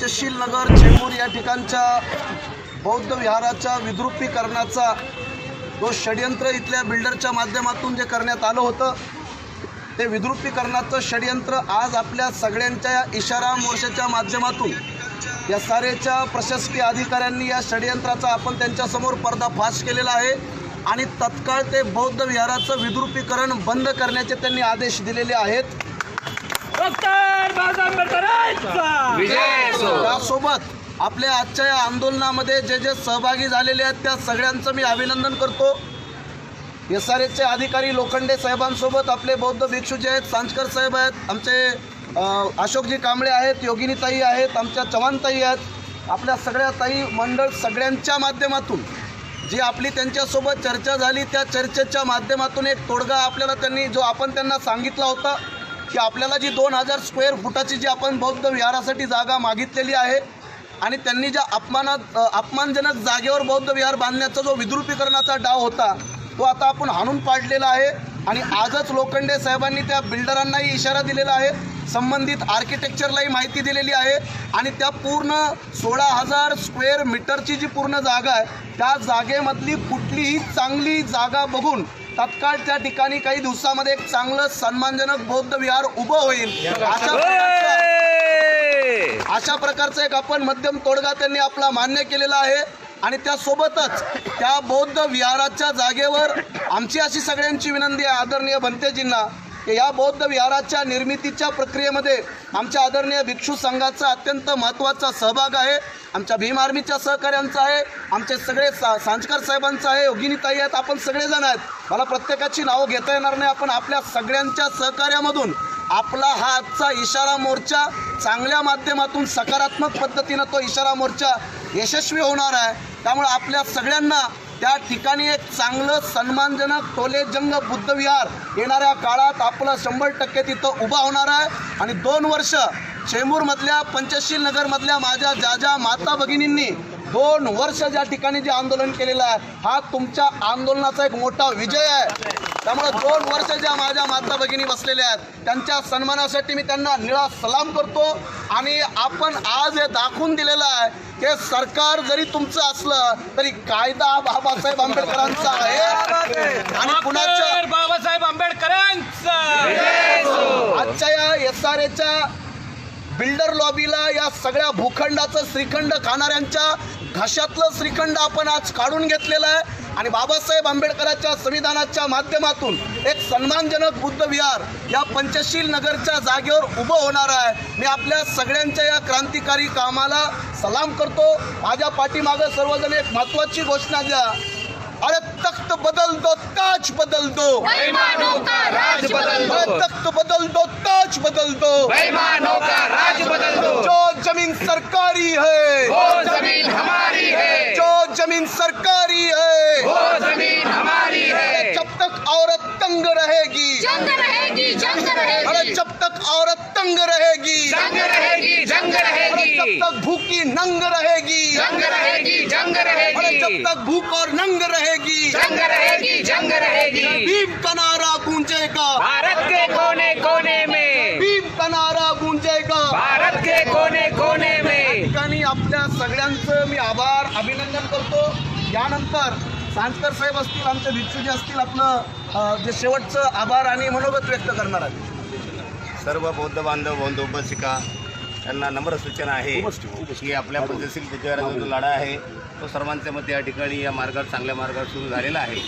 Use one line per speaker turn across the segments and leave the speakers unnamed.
नगर चेंबूर या ठिकाणच्या बौद्ध विहाराच्या विद्रुपीकरणाचा जो षडयंत्र इथल्या बिल्डरच्या माध्यमातून जे करण्यात आलं होतं ते विद्रुपीकरणाचं षडयंत्र आज आपल्या सगळ्यांच्या या इशारा मोर्चाच्या माध्यमातून या सारेच्या प्रशासकीय अधिकाऱ्यांनी या षडयंत्राचा आपण त्यांच्यासमोर पर्दाफाश केलेला आहे आणि तत्काळ ते बौद्ध विहाराचं विद्रुपीकरण बंद करण्याचे त्यांनी आदेश दिलेले आहेत.
डॉक्टर
त्यासोबत आपल्या आजच्या या आंदोलनामध्ये जे जे सहभागी झालेले आहेत त्या सगळ्यांचं मी अभिनंदन करतो. एस आर एसचे अधिकारी लोखंडे साहेबांसोबत आपले बौद्ध भिक्षू जे आहेत सांजकर साहेब आहेत आमचे अशोकजी कांबळे आहेत योगिनीताई आहेत आमच्या चव्हाणताई आहेत. आपल्या सगळ्या ताई मंडळ सगळ्यांच्या माध्यमातून जी आपली त्यांच्यासोबत चर्चा झाली त्या चर्चेच्या माध्यमातून एक तोडगा आपल्याला त्यांनी जो आपण त्यांना सांगितला होता की आपल्याला जी दोन हजार स्क्वेअर फुटाची जी आपण बौद्ध विहारासाठी जागा मागितलेली आहे आणि त्यांनी ज्या अपमानात अपमानजनक जागेवर बौद्ध विहार बांधण्याचा जो विद्रुपीकरणाचा डाव होता तो आता आपण हाणून पाडलेला आहे आणि आजच लोखंडे साहेबांनी त्या बिल्डरांनाही इशारा दिलेला आहे संबंधित आर्किटेक्चरलाही माहिती दिलेली आहे आणि त्या पूर्ण सोळा हजार स्क्वेअर मीटरची जी पूर्ण जागा आहे त्या जागेमधली कुठलीही चांगली जागा बघून तत्काळ त्या ठिकाणी काही दिवसामध्ये एक चांगलं सन्मानजनक बौद्ध विहार उभं होईल. अशा प्रकारचं अशा प्रकारचा एक आपण मध्यम तोडगा त्यांनी आपला मान्य केलेला आहे. आणि त्यासोबतच त्या बौद्ध विहाराच्या जागेवर आमची अशी सगळ्यांची विनंती आहे आदरणीय भंतेजींना की या बौद्ध विहाराच्या निर्मितीच्या प्रक्रियेमध्ये आमच्या आदरणीय भिक्षू संघाचा अत्यंत महत्त्वाचा सहभाग आहे. आमच्या भीम आर्मीच्या सहकार्यांचा आहे. आमचे सगळे सा सांचकर साहेबांचं आहे. योगिनीताई आहेत. आपण सगळेजण आहेत. मला प्रत्येकाची नावं घेता येणार नाही. आपण आपल्या सगळ्यांच्या सहकार्यामधून आपला हा आजचा इशारा मोर्चा चांगल्या माध्यमातून सकारात्मक पद्धतीनं तो इशारा मोर्चा यशस्वी होणार आहे. त्यामुळे आपल्या सगळ्यांना त्या ठिकाणी एक चांगलं सन्मानजनक टोलेजंग बुद्धविहार येणाऱ्या काळात आपलं शंभर टक्के तिथं उभा होणार आहे. आणि दोन वर्ष चेंबूरमधल्या पंचशील नगरमधल्या माझ्या ज्या ज्या माता भगिनींनी दोन वर्ष ज्या ठिकाणी जे आंदोलन केलेलं आहे हा तुमच्या आंदोलनाचा एक मोठा विजय आहे. त्यामुळे दोन वर्ष ज्या माझ्या माता भगिनी बसलेल्या आहेत त्यांच्या सन्मानासाठी मी त्यांना निळा सलाम करतो. आणि आपण आज हे दाखवून दिलेलं आहे की सरकार जरी तुमचं असलं तरी कायदा हा बाबासाहेब आंबेडकरांचा आहे. आणि कुणाच्या
बाबासाहेब आंबेडकरांचा.
आजच्या या एस आर एच्या बिल्डर लॉबीला या सगळ्या भूखंडाचं श्रीखंड खाणाऱ्यांच्या घशातलं श्रीखंड आपण आज काढून घेतलेलं आहे. आणि बाबासाहेब आंबेडकरांच्या संविधानाच्या माध्यमातून एक सन्मानजनक बुद्ध विहार या पंचशील नगरच्या जागेवर उभं होणार आहे. मी आपल्या सगळ्यांच्या या क्रांतिकारी कामाला सलाम करतो. माझ्या पाठीमागं सर्वजण एक महत्त्वाची घोषणा द्या. अरे तख्त बदल दो ताज बदल दो
का बदल दो।
तख्त बदल दो ताज बदल दो।
बेईमानों का राज बदल दो।
जो ज़मीन सरकारी है।
वो ज़मीन हमारी है।
जो ज़मीन सरकारी है।
वो ज़मीन हमारी है।
जब तक औरत तंग रहेगी।
जंग रहेगी जंग रहेगी।
अरे जब तक औरत तंग रहेगी।
जंग रहेगी जंग
अरे जब तक भूखी नंग रहेगी।
जंग रहेगी जंग
अरे जब तक भूख और नंग रहेगी।
जंग रहेगी जंग रहेगी
ठिकाणी सगळ्यांचं मी आभार अभिनंदन करतो. यानंतर सांजकर साहेब असतील आमचे भिक्षुजी असतील आपलं जे शेवटचं आभार आणि मनोगत व्यक्त करणार आहेत.
सर्व बौद्ध बांधव बंधू उपसिका यांना नम्र सूचना आहे की आपल्या पद्धतशीर त्याच्यावर जो लढा आहे तो सर्वांच्या मते या ठिकाणी या मार्गावर चांगल्या मार्गावर सुरू झालेला आहे.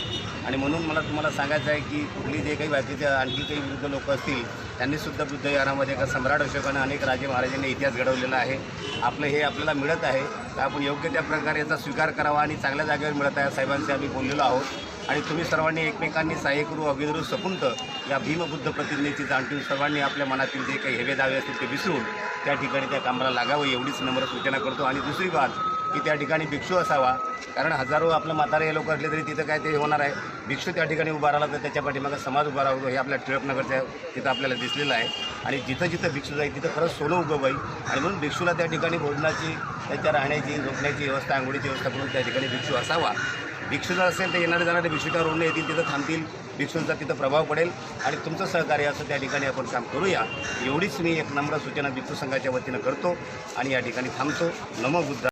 आणि म्हणून मला तुम्हाला सांगायचं आहे की कुठली जे काही बाकीच्या आणखी काही विरुद्ध लोक असतील त्यांनी सुद्धा बुद्ध यारामध्ये एका सम्राट अशोकानं अनेक राजे महाराजांनी इतिहास घडवलेला आहे. आपलं हे आपल्याला मिळत आहे. तर आपण योग्य त्या प्रकारे याचा स्वीकार करावा आणि चांगल्या जागेवर मिळत आहे साहेबांशी आम्ही बोललेलो आहोत. आणि तुम्ही सर्वांनी एकमेकांनी सहाय्य करू अभिनरू सपुंत या भीमबुद्ध प्रतिज्ञेची जाणून सर्वांनी आपल्या मनातील जे काही हेवे दावे असतील ते विसरून त्या ठिकाणी त्या कामाला लागावं एवढीच नम्र सूचना करतो. आणि दुसरी बाब की त्या ठिकाणी भिक्षू असावा कारण हजारो आपलं म्हातारे हे लोक असले तरी तिथं काय ते होणार आहे. भिक्षू त्या ठिकाणी उभा राहिला तर त्याच्या पाठीमागं समाज उभा राहतो हे आपल्या टिळकनगरच्या तिथं आपल्याला दिसलेलं आहे. आणि जिथं जिथं भिक्षू जाईल तिथं खरंच सोनं उभं बाई आणि म्हणून भिक्षूला त्या ठिकाणी भोजनाची त्याच्या राहण्याची झोपण्याची व्यवस्था आंघोळीची व्यवस्था करून त्या ठिकाणी भिक्षू असावा. भिक्षू जर असेल तर येणारे जाणारे भिक्षुच्या रुग्ण येतील तिथं थांबतील. भिक्षूंचा तिथं प्रभाव पडेल आणि तुमचं सहकार्य असं त्या ठिकाणी आपण काम करूया. एवढीच मी एक नम्र सूचना भिक्षू संघाच्या वतीनं करतो आणि या ठिकाणी थांबतो. नमो बुद्ध